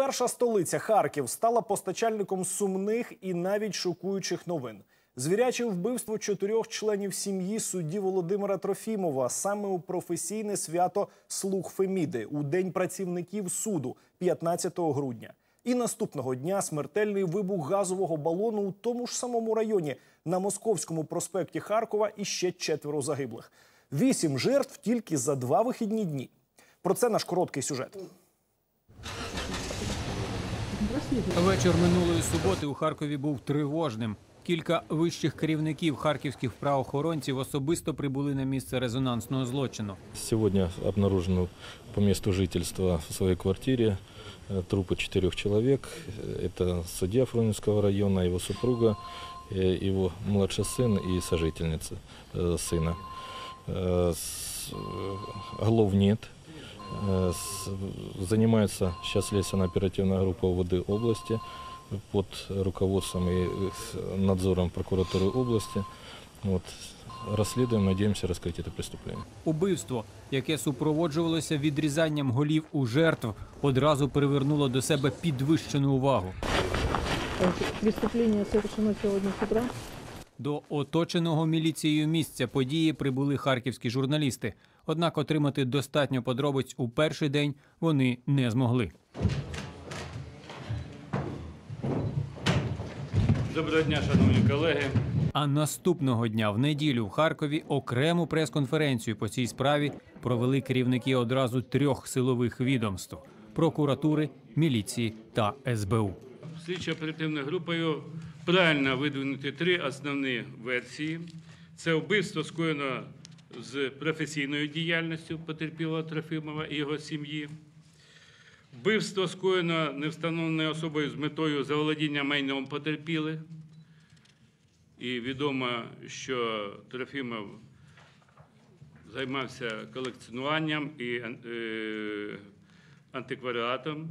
Перша столиця Харків стала постачальником сумних і навіть шокуючих новин. Звіряче вбивство чотирьох членів сім'ї судді Володимира Трофімова саме у професійне свято Слуг Феміди у День працівників суду 15 грудня. І наступного дня смертельний вибух газового балону у тому ж самому районі на Московському проспекті Харкова і ще четверо загиблих. Вісім жертв тільки за два вихідні дні. Про це наш короткий сюжет. Вечір минулої суботи у Харкові був тривожним. Кілька вищих керівників харківських правоохоронців особисто прибули на місце резонансного злочину. Сегодня обнаружено по месту жительства в своей квартире э, трупы четырех человек. Э, Это судья Фрунзенского района, его супруга, э, его младший сын и сожительница э, сына. Э, с- э, Голов нет. Э, с- Занимается сейчас следственно-оперативная группа УВД области под руководством и э, с надзором прокуратуры области. Вот. Расследуем, надеемся раскрыть это преступление. Убивство, яке супроводжувалося відрізанням голів у жертв, одразу привернуло до себе підвищену увагу. Преступление совершено сегодня с утра. До оточеного міліцією місця події прибули харківські журналісти. Однак отримати достатньо подробиць у перший день вони не змогли. Доброго дня, шановні колеги. А наступного дня в неділю в Харкові окрему прес-конференцію по цій справі провели керівники одразу трьох силових відомств прокуратури, міліції та СБУ. Слідчо-оперативною групою правильно видвинути три основні версії. Це вбивство скоєно з професійною діяльністю потерпілого Трофимова і його сім'ї. Вбивство скоєно невстановленою особою з метою заволодіння майном потерпілих. І відомо, що Трофимов займався колекціонуванням і е, антикваріатом.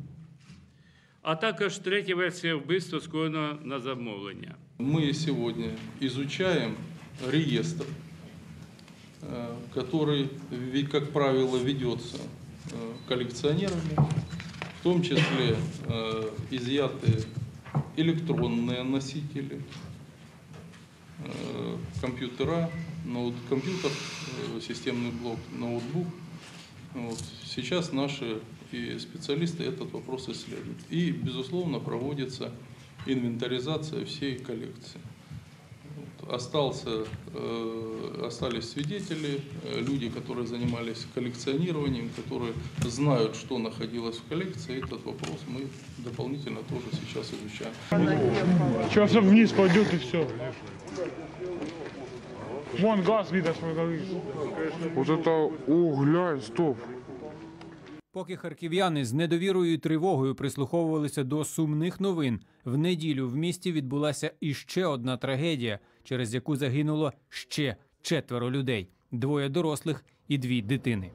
А також третя версія вбивства скоєно на замовлення. Мы сегодня изучаем реестр, э, который, ви- как правило, ведется э, коллекционерами, в том числе э, изъяты электронные носители, э, компьютера, ноут, компьютер, э, системный блок, ноутбук. Вот. Сейчас наши и специалисты этот вопрос исследуют. И, безусловно, проводится инвентаризация всей коллекции. Остался, э, остались свидетели, э, люди, которые занимались коллекционированием, которые знают, что находилось в коллекции. Этот вопрос мы дополнительно тоже сейчас изучаем. Сейчас он вниз пойдет и все. Вон газ видно, что. Вот это, о, глянь, стоп. Поки харків'яни з недовірою і тривогою прислуховувалися до сумних новин, в неділю в місті відбулася іще одна трагедія, через яку загинуло ще четверо людей: двоє дорослих і дві дитини.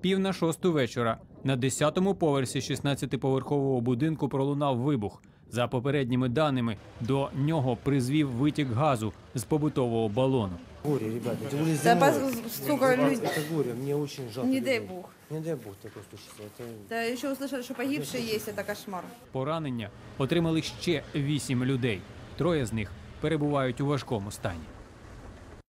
Пів на шосту вечора на 10-му поверсі 16-поверхового будинку пролунав вибух. За попередніми даними, до нього призвів витік газу з побутового балону. Горе, ребята, тем более Да, зимой. пос- сука, люди- Это горе, мне очень жалко. Не дай людей. бог. Не дай бог такое случится. Это Да еще услышали, что погибшие есть, это кошмар. Поранення отримали ще вісім людей. Троє з них перебувають у важкому стані.